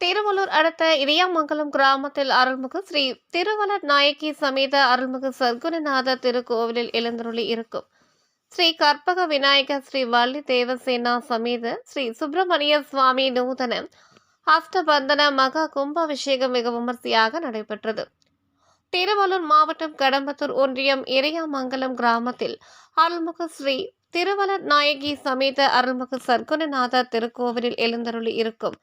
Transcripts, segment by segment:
திருவள்ளூர் அடுத்த இடியாமங்கலம் கிராமத்தில் அருள்மிகு ஸ்ரீ திருவளர் நாயக்கி சமேத அருள்மிகு சர்க்குணநாத திருக்கோவிலில் எழுந்தருளி இருக்கும். ஸ்ரீ கற்பக விநாயகர் ஸ்ரீ வள்ளி தேவசேனா சமேத ஸ்ரீ சுப்பிரமணிய சுவாமி நூதன அஷ்டபந்தன மகா கும்பாபிஷேகம் மிக விமர்சையாக நடைபெற்றது. திருவள்ளூர் மாவட்டம் கடம்பத்தூர் ஒன்றியம் இறையாமங்கலம் கிராமத்தில் அருள்மிகு ஸ்ரீ திருவளர் நாயகி சமேத அருள்மிகு சர்க்குணநாத திருக்கோவிலில் எழுந்தருளி இருக்கும்.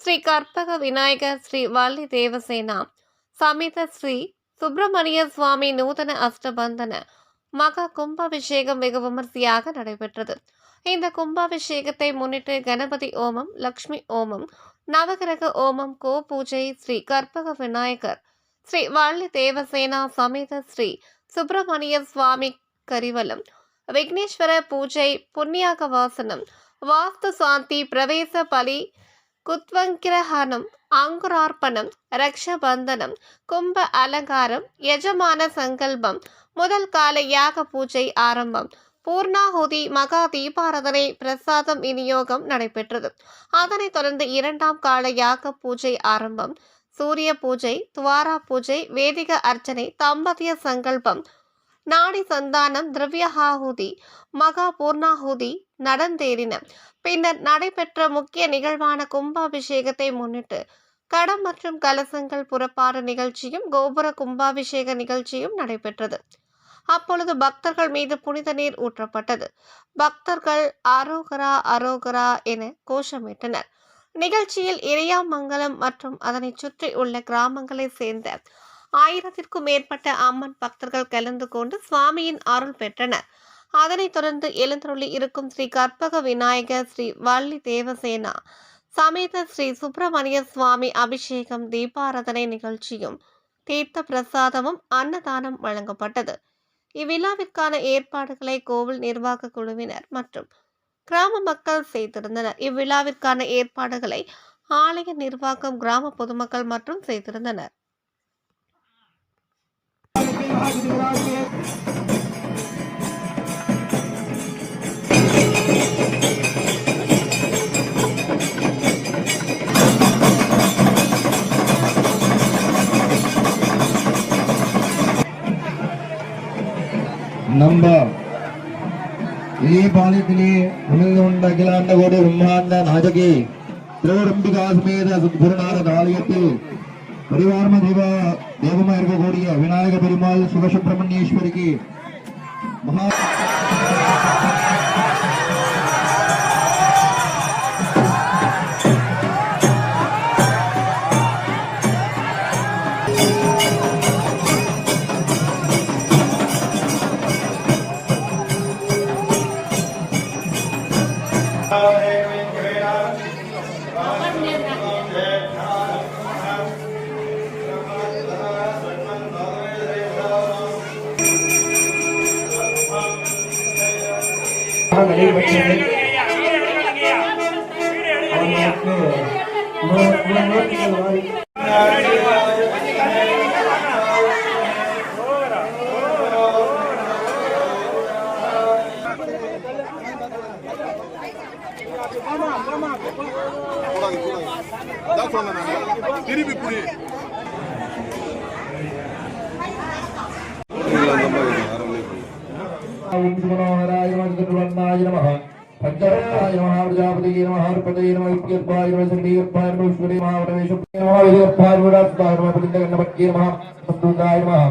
ஸ்ரீ கற்பக விநாயகர் ஸ்ரீ வள்ளி தேவசேனா. சமேத ஸ்ரீ சுப்பிரமணிய சுவாமி நூதன அஷ்டபந்தன. மகா கும்பாபிஷேகம் வெகு விமர்சையாக நடைபெற்றது. இந்த கும்பாபிஷேகத்தை முன்னிட்டு கணபதி ஓமம் லக்ஷ்மி ஓமம் நவகிரக ஓமம் கோ பூஜை ஸ்ரீ கற்பக விநாயகர் ஸ்ரீ வள்ளி தேவசேனா சமேத ஸ்ரீ சுப்பிரமணிய சுவாமி கரிவலம் விக்னேஸ்வர பூஜை புண்ணியாக வாசனம் வாஸ்து சாந்தி பிரவேச பலி குத்வங்கிரஹணம் அங்குரார்ப்பணம் ரக்ஷபந்தனம் கும்ப அலங்காரம் யஜமான சங்கல்பம் முதல் கால யாக பூஜை ஆரம்பம் பூர்ணாகுதி மகா தீபாரதனை பிரசாதம் விநியோகம் நடைபெற்றது. அதனைத் தொடர்ந்து இரண்டாம் கால யாக பூஜை ஆரம்பம் சூரிய பூஜை துவாரா பூஜை வேதிக அர்ச்சனை தம்பதிய சங்கல்பம் நாடி சந்தானம் திரவியஹாகுதி மகா பூர்ணாகுதி நடந்தேறின. பின்னர் நடைபெற்ற முக்கிய நிகழ்வான கும்பாபிஷேகத்தை முன்னிட்டு கடம் மற்றும் கலசங்கள் புறப்பாடு நிகழ்ச்சியும் கோபுர கும்பாபிஷேக நிகழ்ச்சியும் நடைபெற்றது. அப்பொழுது பக்தர்கள் மீது புனித நீர் ஊற்றப்பட்டது. பக்தர்கள் அரோகரா அரோகரா என கோஷமிட்டனர். நிகழ்ச்சியில் இறையாமங்கலம் மற்றும் அதனை சுற்றி உள்ள கிராமங்களை சேர்ந்த ஆயிரத்திற்கும் மேற்பட்ட அம்மன் பக்தர்கள் கலந்து கொண்டு சுவாமியின் அருள் பெற்றனர். அதனைத் தொடர்ந்து எழுந்தருளி இருக்கும் ஸ்ரீ கற்பக விநாயகர் ஸ்ரீ வள்ளி தேவசேனா சமேத ஸ்ரீ சுப்பிரமணிய சுவாமி அபிஷேகம் தீபாராதனை நிகழ்ச்சியும் தீர்த்த பிரசாதமும் அன்னதானம் வழங்கப்பட்டது. இவ்விழாவிற்கான ஏற்பாடுகளை கோவில் நிர்வாக குழுவினர் மற்றும் கிராம மக்கள் செய்திருந்தனர். இவ்விழாவிற்கான ஏற்பாடுகளை ஆலய நிர்வாகம் கிராம பொதுமக்கள் மற்றும் செய்திருந்தனர். ನಂಬರ್ ಈ ಬಾಲಿಕಲಿ ಉಳಿದುಕೊಂಡ ಅಖಿಲ ಅನ್ನಗೋಡು ಬ್ರಹ್ಮಾಂಡ ನಾಟಕಿ ತ್ರಿವರಂಬಿಕಾ ಸಮೇತ ಸದ್ಗುರುನಾಥ ಆಲಯದಲ್ಲಿ பரிவாரம தெய்வ தெய்வமா இருக்கக்கூடிய விநாயக பெருமாள் சிவசுப்பிரமணியேஸ்வரிக்கு மகா தான் சொன்னேன் திருப்பி புரிய. विद्युमनोहराय नमः चतुर्वर्णाय नमः पंचरत्नाय नमः, प्रजापतिये नमः हरपतये नमः विद्युत्पाय नमः संदीर्घपाय नमः ईश्वरे नमः परमेश्वरे नमः विद्युत्पाय विराजताय नमः पुलिंदकन्नपत्ये नमः संदूताय नमः